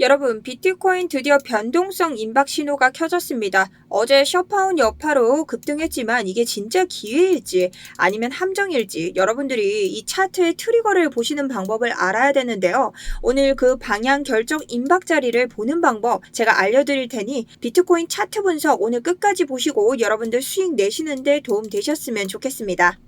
여러분, 비트코인 드디어 변동성 임박 신호가 켜졌습니다. 어제 셔파운 여파로 급등했지만 이게 진짜 기회일지 아니면 함정일지 여러분들이 이 차트의 트리거를 보시는 방법을 알아야 되는데요. 오늘 그 방향 결정 임박 자리를 보는 방법 제가 알려드릴 테니 비트코인 차트 분석 오늘 끝까지 보시고 여러분들 수익 내시는데 도움 되셨으면 좋겠습니다.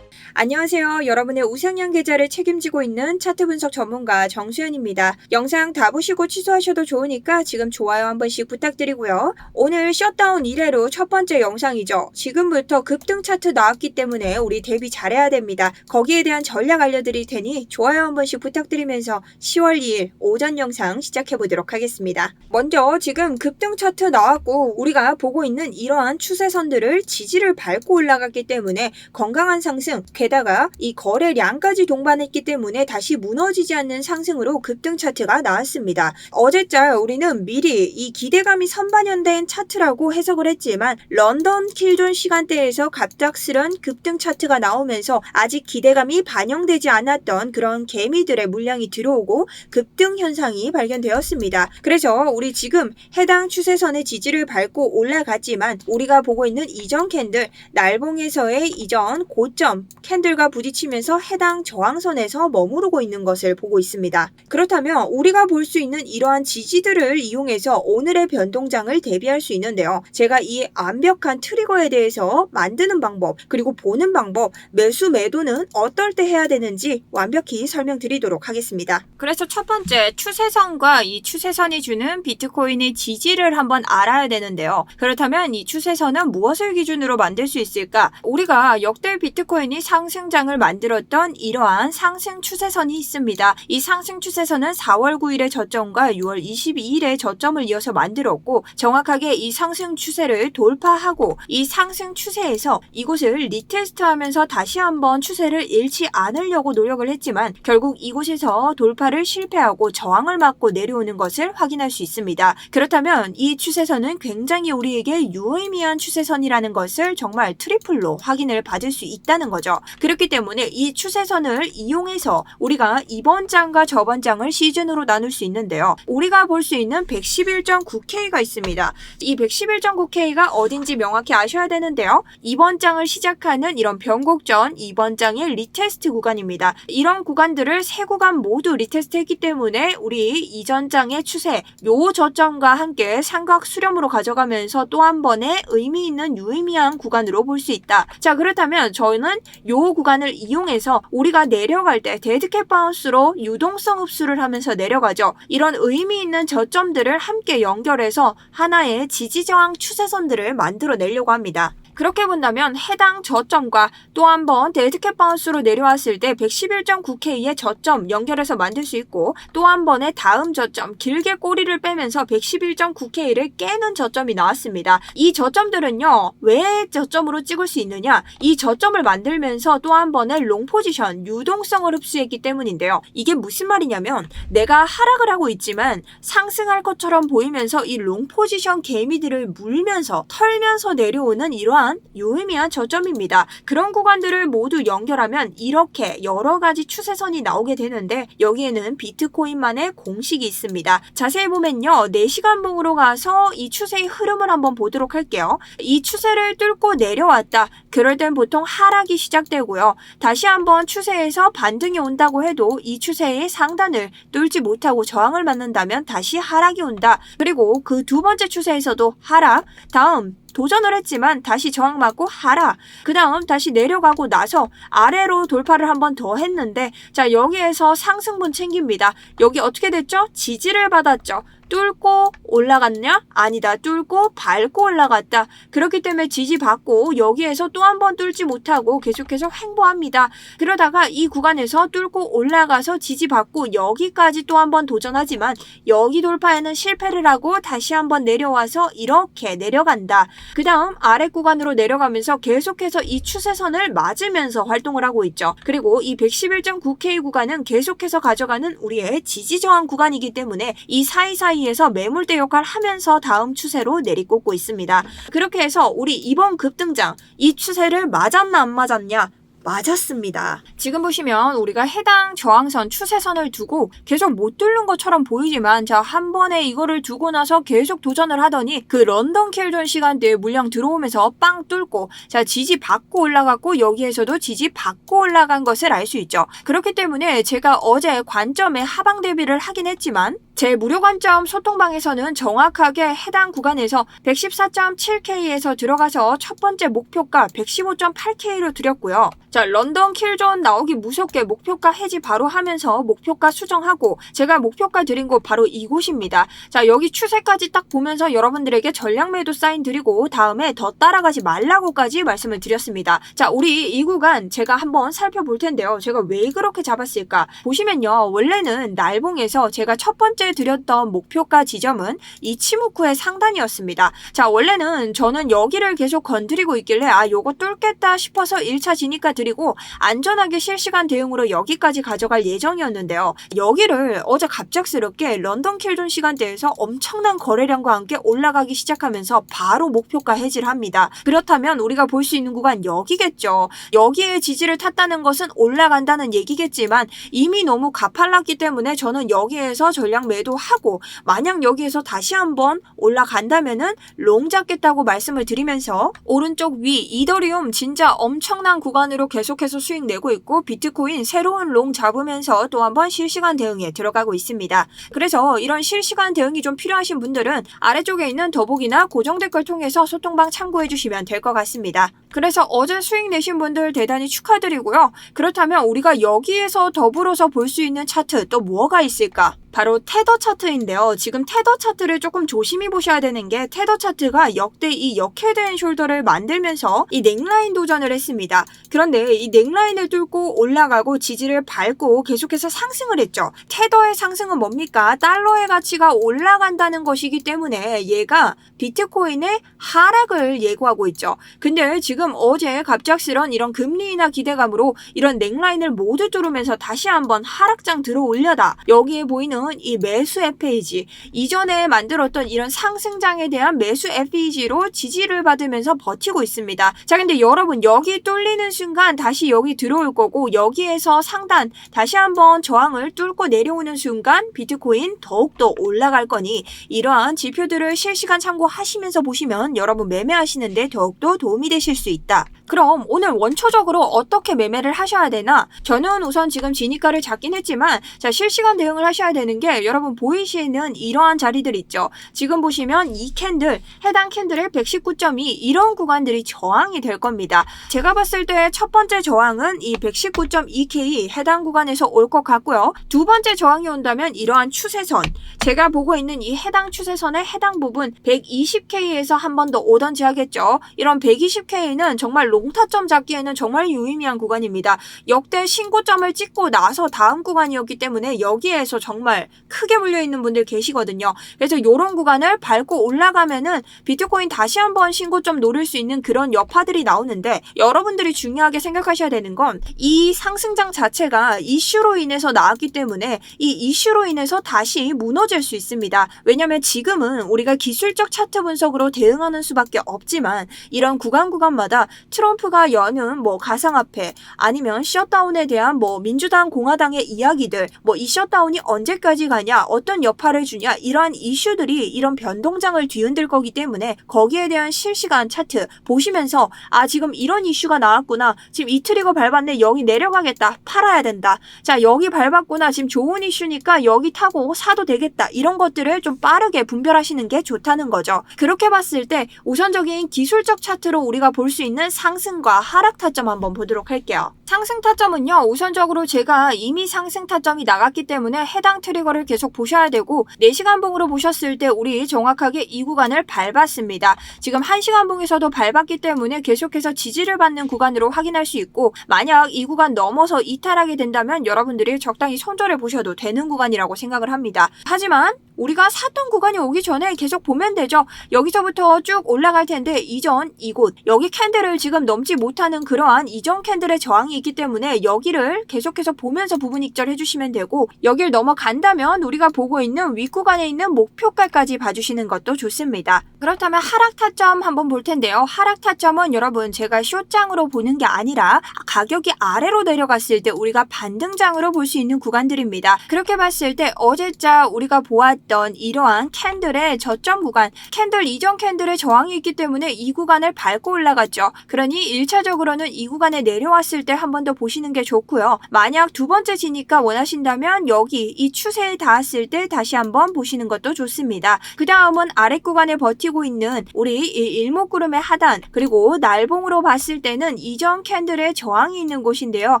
안녕하세요. 여러분의 우상향 계좌를 책임지고 있는 차트 분석 전문가 정수연입니다. 영상 다 보시고 취소하셔도 좋으니까 지금 좋아요 한 번씩 부탁드리고요. 오늘 셧다운 이래로 첫 번째 영상이죠. 지금부터 급등 차트 나왔기 때문에 우리 대비 잘해야 됩니다. 거기에 대한 전략 알려드릴 테니 좋아요 한 번씩 부탁드리면서 10월 2일 오전 영상 시작해 보도록 하겠습니다. 먼저 지금 급등 차트 나왔고 우리가 보고 있는 이러한 추세선들을 지지를 밟고 올라갔기 때문에 건강한 상승 게다가 이 거래량까지 동반했기 때문에 다시 무너지지 않는 상승으로 급등 차트가 나왔습니다. 어제자 우리는 미리 이 기대감이 선반영된 차트라고 해석을 했지만 런던 킬존 시간대에서 갑작스런 급등 차트가 나오면서 아직 기대감이 반영되지 않았던 그런 개미들의 물량이 들어오고 급등 현상이 발견되었습니다. 그래서 우리 지금 해당 추세선의 지지를 밟고 올라갔지만 우리가 보고 있는 이전 캔들 날봉에서의 이전 고점 캔 들과 부딪히면서 해당 저항선에서 머무르고 있는 것을 보고 있습니다. 그렇다면 우리가 볼 수 있는 이러한 지지들을 이용해서 오늘의 변동장을 대비할 수 있는데요. 제가 이 완벽한 트리거에 대해서 만드는 방법, 그리고 보는 방법, 매수 매도는 어떨 때 해야 되는지 완벽히 설명드리도록 하겠습니다. 그래서 첫 번째 추세선과 이 추세선이 주는 비트코인의 지지를 한번 알아야 되는데요. 그렇다면 이 추세선은 무엇을 기준으로 만들 수 있을까? 우리가 역대 비트코인이 상 승장을 만들었던 이러한 상승 추세선이 있습니다. 이 상승 추세선은 4월 9일의 저점과 6월 22일의 저점을 이어서 만들었고 정확하게 이 상승 추세를 돌파하고 이 상승 추세에서 이곳을 리테스트하면서 다시 한번 추세를 잃지 않으려고 노력을 했지만 결국 이곳에서 돌파를 실패하고 저항을 맞고 내려오는 것을 확인할 수 있습니다. 그렇다면 이 추세선은 굉장히 우리에게 유의미한 추세선이라는 것을 정말 트리플로 확인을 받을 수 있다는 거죠. 그렇기 때문에 이 추세선을 이용해서 우리가 이번 장과 저번 장을 시즌으로 나눌 수 있는데요. 우리가 볼 수 있는 111.9K가 있습니다. 이 111.9K가 어딘지 명확히 아셔야 되는데요. 이번 장을 시작하는 이런 변곡 전 이번 장의 리테스트 구간입니다. 이런 구간들을 세 구간 모두 리테스트 했기 때문에 우리 이전 장의 추세 요 저점과 함께 삼각 수렴으로 가져가면서 또 한 번의 의미 있는 유의미한 구간으로 볼 수 있다. 자 그렇다면 저는 요 구간을 이용해서 우리가 내려갈 때 데드캣 바운스로 유동성 흡수를 하면서 내려가죠. 이런 의미 있는 저점들을 함께 연결해서 하나의 지지 저항 추세선들을 만들어내려고 합니다. 그렇게 본다면 해당 저점과 또 한 번 데드캣 바운스로 내려왔을 때 111.9K의 저점 연결해서 만들 수 있고 또 한 번의 다음 저점 길게 꼬리를 빼면서 111.9K를 깨는 저점이 나왔습니다. 이 저점들은요 왜 저점으로 찍을 수 있느냐 이 저점을 만들면서 또 한 번의 롱 포지션 유동성을 흡수했기 때문인데요. 이게 무슨 말이냐면 내가 하락을 하고 있지만 상승할 것처럼 보이면서 이 롱 포지션 개미들을 물면서 털면서 내려오는 이러한 유의미한 저점입니다. 그런 구간들을 모두 연결하면 이렇게 여러 가지 추세선이 나오게 되는데 여기에는 비트코인만의 공식이 있습니다. 자세히 보면요. 4시간 봉으로 가서 이 추세의 흐름을 한번 보도록 할게요. 이 추세를 뚫고 내려왔다. 그럴 땐 보통 하락이 시작되고요. 다시 한번 추세에서 반등이 온다고 해도 이 추세의 상단을 뚫지 못하고 저항을 맞는다면 다시 하락이 온다. 그리고 그 두 번째 추세에서도 하락, 다음 도전을 했지만 다시 저항 맞고 하락. 그 다음 다시 내려가고 나서 아래로 돌파를 한 번 더 했는데 자 여기에서 상승분 챙깁니다. 여기 어떻게 됐죠? 지지를 받았죠. 뚫고 올라갔냐? 아니다. 뚫고 밟고 올라갔다. 그렇기 때문에 지지받고 여기에서 또 한 번 뚫지 못하고 계속해서 횡보합니다. 그러다가 이 구간에서 뚫고 올라가서 지지받고 여기까지 또 한 번 도전하지만 여기 돌파에는 실패를 하고 다시 한 번 내려와서 이렇게 내려간다. 그 다음 아래 구간으로 내려가면서 계속해서 이 추세선을 맞으면서 활동을 하고 있죠. 그리고 이 111.9K 구간은 계속해서 가져가는 우리의 지지저항 구간이기 때문에 이 사이사이 에서 매물대 역할을 하면서 다음 추세로 내리꽂고 있습니다. 그렇게 해서 우리 이번 급등장 이 추세를 맞았나 안 맞았냐 맞았습니다. 지금 보시면 우리가 해당 저항선 추세선을 두고 계속 못 뚫는 것처럼 보이지만 자 한 번에 이거를 두고 나서 계속 도전을 하더니 그 런던 킬존 시간대에 물량 들어오면서 빵 뚫고 자 지지 받고 올라갔고 여기에서도 지지 받고 올라간 것을 알 수 있죠. 그렇기 때문에 제가 어제 관점에 하방 대비를 하긴 했지만 제 무료 관점 소통방에서는 정확하게 해당 구간에서 114.7K에서 들어가서 첫 번째 목표가 115.8K로 드렸고요. 자, 런던 킬존 나오기 무섭게 목표가 해지 바로 하면서 목표가 수정하고 제가 목표가 드린 곳 바로 이곳입니다. 자, 여기 추세까지 딱 보면서 여러분들에게 전략 매도 사인 드리고 다음에 더 따라가지 말라고까지 말씀을 드렸습니다. 자, 우리 이 구간 제가 한번 살펴볼 텐데요. 제가 왜 그렇게 잡았을까? 보시면요. 원래는 날봉에서 제가 첫 번째 드렸던 목표가 지점은 이 치무쿠의 상단이었습니다. 자, 원래는 저는 여기를 계속 건드리고 있길래 아, 요거 뚫겠다 싶어서 1차 진입가 드리고 안전하게 실시간 대응으로 여기까지 가져갈 예정이었는데요. 여기를 어제 갑작스럽게 런던 킬존 시간대에서 엄청난 거래량과 함께 올라가기 시작하면서 바로 목표가 해지를 합니다. 그렇다면 우리가 볼 수 있는 구간 여기겠죠. 여기에 지지를 탔다는 것은 올라간다는 얘기겠지만 이미 너무 가팔랐기 때문에 저는 여기에서 전략 매도하고 만약 여기에서 다시 한번 올라간다면은 롱 잡겠다고 말씀을 드리면서 오른쪽 위 이더리움 진짜 엄청난 구간으로 계속해서 수익 내고 있고 비트코인 새로운 롱 잡으면서 또 한번 실시간 대응에 들어가고 있습니다. 그래서 이런 실시간 대응이 좀 필요하신 분들은 아래쪽에 있는 더보기나 고정 댓글 통해서 소통방 참고해 주시면 될 것 같습니다. 그래서 어제 수익 내신 분들 대단히 축하드리고요. 그렇다면 우리가 여기에서 더불어서 볼 수 있는 차트 또 뭐가 있을까? 바로 테더 차트인데요. 지금 테더 차트를 조금 조심히 보셔야 되는 게 테더 차트가 역대 이 역헤드 앤 숄더를 만들면서 이 넥라인 도전을 했습니다. 그런데 이 넥라인을 뚫고 올라가고 지지를 밟고 계속해서 상승을 했죠. 테더의 상승은 뭡니까? 달러의 가치가 올라간다는 것이기 때문에 얘가 비트코인의 하락을 예고하고 있죠. 근데 지금 어제 갑작스런 이런 금리 인하 기대감으로 이런 넥라인을 모두 뚫으면서 다시 한번 하락장 들어 올려다 여기에 보이는 이 매수 FAG 이전에 만들었던 이런 상승장에 대한 매수 FAG로 지지를 받으면서 버티고 있습니다. 자 근데 여러분 여기 뚫리는 순간 다시 여기 들어올 거고 여기에서 상단 다시 한번 저항을 뚫고 내려오는 순간 비트코인 더욱더 올라갈 거니 이러한 지표들을 실시간 참고하시면서 보시면 여러분 매매하시는데 더욱더 도움이 되실 수 있다. 그럼 오늘 원초적으로 어떻게 매매를 하셔야 되나? 저는 우선 지금 진입가를 잡긴 했지만 자 실시간 대응을 하셔야 되는 게 여러분 보이시는 이러한 자리들 있죠. 지금 보시면 이 캔들 해당 캔들의 119.2 이런 구간들이 저항이 될 겁니다. 제가 봤을 때 첫 번째 저항은 이 119.2K 해당 구간에서 올 것 같고요. 두 번째 저항이 온다면 이러한 추세선 제가 보고 있는 이 해당 추세선의 해당 부분 120K에서 한 번 더 오던지 하겠죠. 이런 120K는 정말 롱타점 잡기에는 정말 유의미한 구간입니다. 역대 신고점을 찍고 나서 다음 구간이었기 때문에 여기에서 정말 크게 물려 있는 분들 계시거든요. 그래서 이런 구간을 밟고 올라가면은 비트코인 다시 한번 신고점 노릴 수 있는 그런 여파들이 나오는데 여러분들이 중요하게 생각하셔야 되는 건 이 상승장 자체가 이슈로 인해서 나왔기 때문에 이 이슈로 인해서 다시 무너질 수 있습니다. 왜냐면 지금은 우리가 기술적 차트 분석으로 대응하는 수밖에 없지만 이런 구간 구간마다 트럼프가 여는 뭐 가상화폐 아니면 셧다운에 대한 뭐 민주당 공화당의 이야기들 뭐 이 셧다운이 언제까지 가냐 어떤 여파를 주냐 이러한 이슈들이 이런 변동장을 뒤흔들 거기 때문에 거기에 대한 실시간 차트 보시면서 아 지금 이런 이슈가 나왔구나 지금 이 트리거 밟았네 여기 내려가겠다 팔아야 된다. 자 여기 밟았구나 지금 좋은 이슈니까 여기 타고 사도 되겠다. 이런 것들을 좀 빠르게 분별하시는 게 좋다는 거죠. 그렇게 봤을 때 우선적인 기술적 차트로 우리가 볼 수 있는 상승과 하락 타점 한번 보도록 할게요. 상승 타점은요 우선적으로 제가 이미 상승 타점이 나갔기 때문에 해당 트리 거를 계속 보셔야 되고 4시간 봉으로 보셨을 때 우리 정확하게 이 구간을 밟았습니다. 지금 1시간 봉에서도 밟았기 때문에 계속해서 지지를 받는 구간으로 확인할 수 있고 만약 이 구간 넘어서 이탈하게 된다면 여러분들이 적당히 손절해 보셔도 되는 구간이라고 생각을 합니다. 하지만 우리가 샀던 구간이 오기 전에 계속 보면 되죠. 여기서부터 쭉 올라갈 텐데 이전 이곳 여기 캔들을 지금 넘지 못하는 그러한 이전 캔들의 저항이 있기 때문에 여기를 계속해서 보면서 부분 익절 해 주시면 되고 여길 넘어간다 된다면 우리가 보고 있는 윗구간에 있는 목표가까지 봐주시는 것도 좋습니다. 그렇다면 하락 타점 한번 볼 텐데요. 하락 타점은 여러분 제가 쇼장으로 보는 게 아니라 가격이 아래로 내려갔을 때 우리가 반등장으로 볼 수 있는 구간들입니다. 그렇게 봤을 때 어제자 우리가 보았던 이러한 캔들의 저점 구간, 캔들 이전 캔들의 저항이 있기 때문에 이 구간을 밟고 올라갔죠. 그러니 1차적으로는 이 구간에 내려왔을 때 한 번 더 보시는 게 좋고요. 만약 두 번째 지니까 원하신다면 여기 이 추세 에 닿았을 때 다시 한번 보시는 것도 좋습니다. 그 다음은 아래 구간에 버티고 있는 우리 이 일목구름의 하단 그리고 날봉으로 봤을 때는 이전 캔들의 저항이 있는 곳인데요.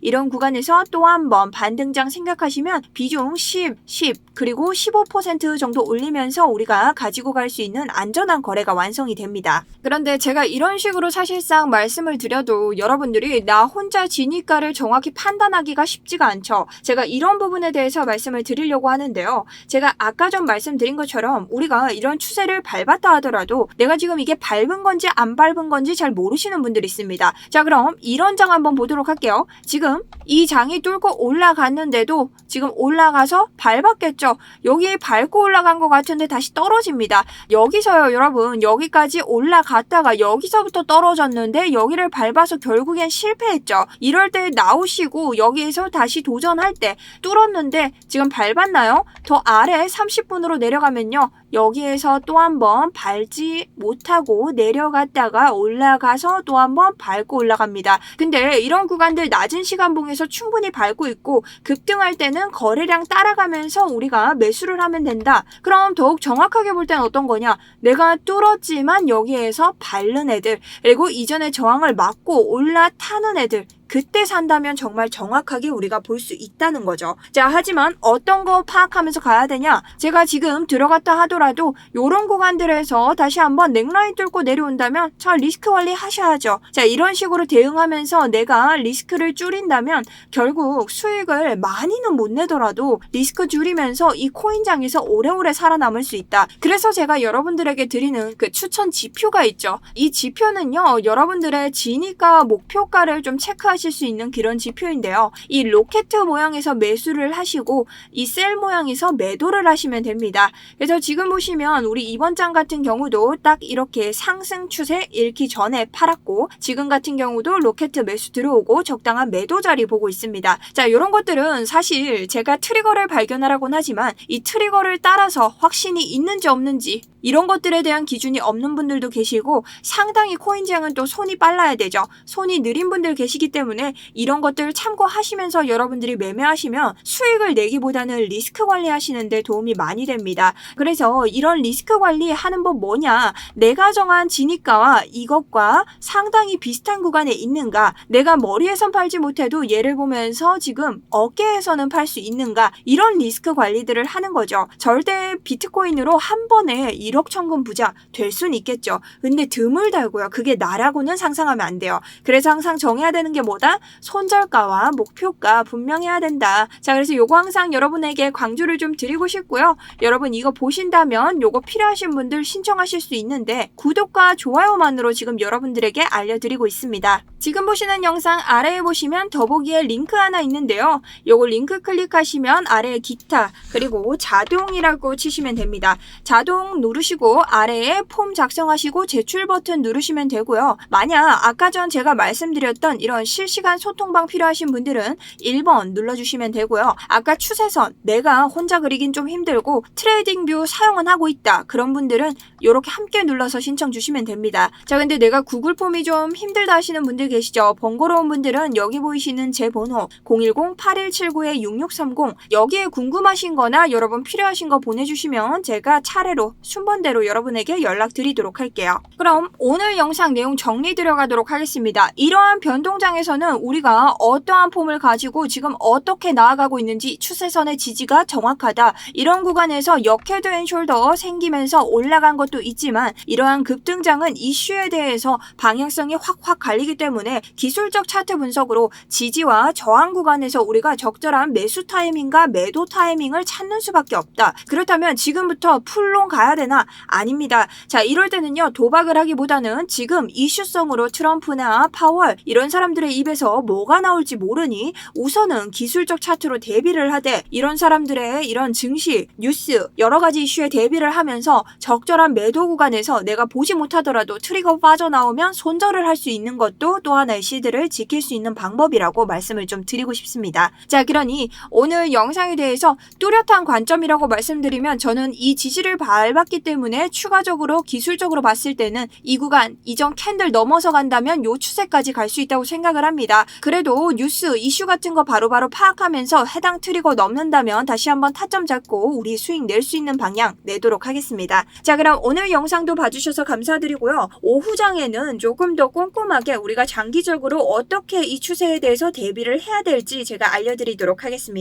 이런 구간에서 또 한 번 반등장 생각하시면 비중 10, 10 그리고 15% 정도 올리면서 우리가 가지고 갈 수 있는 안전한 거래가 완성이 됩니다. 그런데 제가 이런 식으로 사실상 말씀을 드려도 여러분들이 나 혼자 지니까를 정확히 판단하기가 쉽지가 않죠. 제가 이런 부분에 대해서 말씀을 드리려고 하는데요. 제가 아까 전 말씀드린 것처럼 우리가 이런 추세를 밟았다 하더라도 내가 지금 이게 밟은 건지 안 밟은 건지 잘 모르시는 분들이 있습니다. 자, 그럼 이런 장 한번 보도록 할게요. 지금 이 장이 뚫고 올라갔는데도 지금 올라가서 밟았겠죠. 여기 밟고 올라간 것 같은데 다시 떨어집니다. 여기서요, 여러분. 여기까지 올라갔다가 여기서부터 떨어졌는데 여기를 밟아서 결국엔 실패했죠. 이럴 때 나오시고 여기에서 다시 도전할 때 뚫었는데 지금 밟 았나요? 더 아래 30분으로 내려가면요. 여기에서 또 한 번 밟지 못하고 내려갔다가 올라가서 또 한 번 밟고 올라갑니다. 근데 이런 구간들 낮은 시간봉에서 충분히 밟고 있고 급등할 때는 거래량 따라가면서 우리가 매수를 하면 된다. 그럼 더욱 정확하게 볼 때는 어떤 거냐? 내가 뚫었지만 여기에서 밟는 애들 그리고 이전에 저항을 막고 올라타는 애들 그때 산다면 정말 정확하게 우리가 볼 수 있다는 거죠. 자, 하지만 어떤 거 파악하면서 가야 되냐? 제가 지금 들어갔다 하더라도 이런 구간들에서 다시 한번 넥라인 뚫고 내려온다면 자, 리스크 관리 하셔야죠. 자, 이런 식으로 대응하면서 내가 리스크를 줄인다면 결국 수익을 많이는 못 내더라도 리스크 줄이면서 이 코인장에서 오래오래 살아남을 수 있다. 그래서 제가 여러분들에게 드리는 그 추천 지표가 있죠. 이 지표는요, 여러분들의 진입가 목표가를 좀 체크하 실 수 있는 그런 지표인데요. 이 로켓 모양에서 매수를 하시고 이 셀 모양에서 매도를 하시면 됩니다. 그래서 지금 보시면 우리 이번 장 같은 경우도 딱 이렇게 상승 추세 잃기 전에 팔았고 지금 같은 경우도 로켓 매수 들어오고 적당한 매도 자리 보고 있습니다. 자, 이런 것들은 사실 제가 트리거를 발견하라고는 하지만 이 트리거를 따라서 확신이 있는지 없는지 이런 것들에 대한 기준이 없는 분들도 계시고 상당히 코인지향은 또 손이 빨라야 되죠. 손이 느린 분들 계시기 때문에 이런 것들을 참고하시면서 여러분들이 매매하시면 수익을 내기보다는 리스크 관리하시는데 도움이 많이 됩니다. 그래서 이런 리스크 관리하는 법 뭐냐? 내가 정한 진입가와 이것과 상당히 비슷한 구간에 있는가? 내가 머리에선 팔지 못해도 예를 보면서 지금 어깨에서는 팔 수 있는가? 이런 리스크 관리들을 하는 거죠. 절대 비트코인으로 한 번에 1억 천금 부자 될 수는 있겠죠. 근데 드물다고요. 그게 나라고는 상상하면 안 돼요. 그래서 항상 정해야 되는 게 뭐다? 손절가와 목표가 분명해야 된다. 자, 그래서 요거 항상 여러분에게 강조를 좀 드리고 싶고요. 여러분 이거 보신다면 요거 필요하신 분들 신청하실 수 있는데 구독과 좋아요만으로 지금 여러분들에게 알려드리고 있습니다. 지금 보시는 영상 아래에 보시면 더보기에 링크 하나 있는데요. 요거 링크 클릭하시면 아래에 기타 그리고 자동이라고 치시면 됩니다. 자동 누르시고 아래에 폼 작성하시고 제출 버튼 누르시면 되고요. 만약 아까 전 제가 말씀드렸던 이런 실 시간 소통방 필요하신 분들은 1번 눌러주시면 되고요. 아까 추세선 내가 혼자 그리긴 좀 힘들고 트레이딩 뷰 사용은 하고 있다. 그런 분들은 이렇게 함께 눌러서 신청 주시면 됩니다. 자 근데 내가 구글 폼이 좀 힘들다 하시는 분들 계시죠? 번거로운 분들은 여기 보이시는 제 번호 010-8179-6630 여기에 궁금하신 거나 여러분 필요하신 거 보내주시면 제가 차례로 순번대로 여러분에게 연락드리도록 할게요. 그럼 오늘 영상 내용 정리 들어가도록 하겠습니다. 이러한 변동장에서는 우리가 어떠한 폼을 가지고 지금 어떻게 나아가고 있는지 추세선의 지지가 정확하다. 이런 구간에서 역헤드 앤 숄더 생기면서 올라간 것도 있지만 이러한 급등장은 이슈에 대해서 방향성이 확확 갈리기 때문에 기술적 차트 분석으로 지지와 저항 구간에서 우리가 적절한 매수 타이밍과 매도 타이밍을 찾는 수밖에 없다. 그렇다면 지금부터 풀롱 가야 되나? 아닙니다. 자, 이럴 때는요, 도박을 하기보다는 지금 이슈성으로 트럼프나 파월, 이런 사람들의 이 입에서 뭐가 나올지 모르니 우선은 기술적 차트로 대비를 하되 이런 사람들의 이런 증시, 뉴스, 여러 가지 이슈에 대비를 하면서 적절한 매도 구간에서 내가 보지 못하더라도 트리거 빠져나오면 손절을 할 수 있는 것도 또 하나의 시드를 지킬 수 있는 방법이라고 말씀을 좀 드리고 싶습니다. 자, 그러니 오늘 영상에 대해서 뚜렷한 관점이라고 말씀드리면 저는 이 지지를 밟았기 때문에 추가적으로 기술적으로 봤을 때는 이 구간 이전 캔들 넘어서 간다면 요 추세까지 갈 수 있다고 생각을 합니다. 그래도 뉴스 이슈 같은 거 바로 바로 파악하면서 해당 트리거 넘는다면 다시 한번 타점 잡고 우리 수익 낼 수 있는 방향 내도록 하겠습니다. 자, 그럼 오늘 영상도 봐주셔서 감사드리고요. 오후장에는 조금 더 꼼꼼하게 우리가 장기적으로 어떻게 이 추세에 대해서 대비를 해야 될지 제가 알려드리도록 하겠습니다.